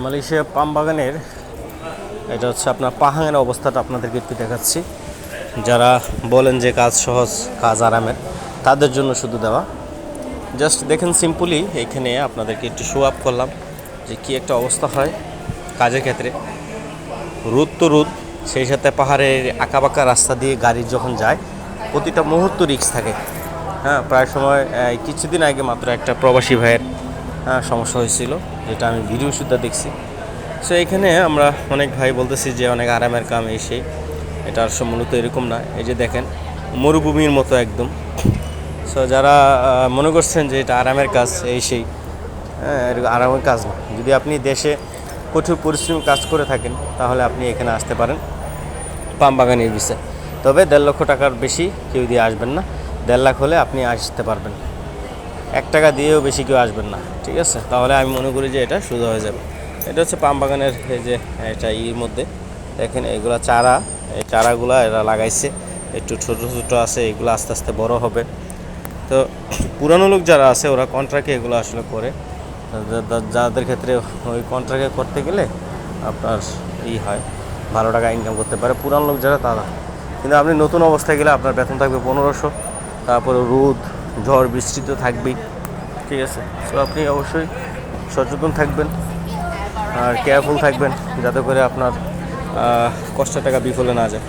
Malaysia পাম বাগানের, এটা হচ্ছে আপনার পাহাঙের অবস্থাটা আপনাদেরকে একটু দেখাচ্ছি। যারা বলেন যে কাজ সহজ, কাজ আরামের, তাদের জন্য শুধু দেওয়া। জাস্ট দেখেন সিম্পলি এখানে আপনাদেরকে একটু শো আপ করলাম যে কি একটা অবস্থা হয় কাজের ক্ষেত্রে। রোদ তো রোদ, সেই সাথে পাহাড়ের আঁকাবাঁকা রাস্তা দিয়ে গাড়ি যখন যায়, প্রতিটা মুহূর্ত রিক্স থাকে। হ্যাঁ প্রায় সময় কিছুদিন আগে মাত্র একটা প্রবাসী ভাইয়ের সমস্যা হয়েছিল, যেটা আমি ভিডিও সুদ্ধা দেখছি। সো এখানে আমরা অনেক ভাই বলতেছি যে অনেক আরামের কাম এই সেই। এটা আর মূলত এরকম না। এই যে দেখেন, মরুভূমির মতো একদম। সো যারা মনে করছেন যে এটা আরামের কাজ, এই সেই। হ্যাঁ এরকম আরামের কাজ না। যদি আপনি দেশে কঠোর পরিশ্রম কাজ করে থাকেন, তাহলে আপনি এখানে আসতে পারেন। পাম বাগানের বিষয় তবে দেড় লক্ষ টাকার বেশি কেউ দিয়ে আসবেন না। দেড় লাখ হলে আপনি আসতে পারবেন। এক টাকা দিয়েও বেশি কেউ আসবেন না, ঠিক আছে? তাহলে আমি মনে করি যে এটা সোজা হয়ে যাবে। এটা হচ্ছে পাম বাগানের এই যে, এটা ইর মধ্যে। দেখেন এগুলো চারা, এই চারাগুলো এরা লাগাইছে। একটু ছোটো ছোটো আছে, এগুলো আস্তে আস্তে বড় হবে। তো পুরানো লোক যারা আছে, ওরা কন্ট্রাক্টে এগুলো আসলে করে। যাদের ক্ষেত্রে ওই কন্ট্রাক্টে করতে গেলে আপনার ই হয়, ভালো টাকা ইনকাম করতে পারে। পুরানো লোক যারা, তারা। কিন্তু আপনি নতুন অবস্থায় গেলে আপনার বেতন থাকবে পনেরোশো। তারপরে রোদ ঝড় বৃষ্টি তো থাকবেই। ঠিক আছে? তো আপনি অবশ্যই সচেতন থাকবেন আর কেয়ারফুল থাকবেন যাতে করে আপনার কষ্ট কষ্টের টাকা বিফলে না যায়।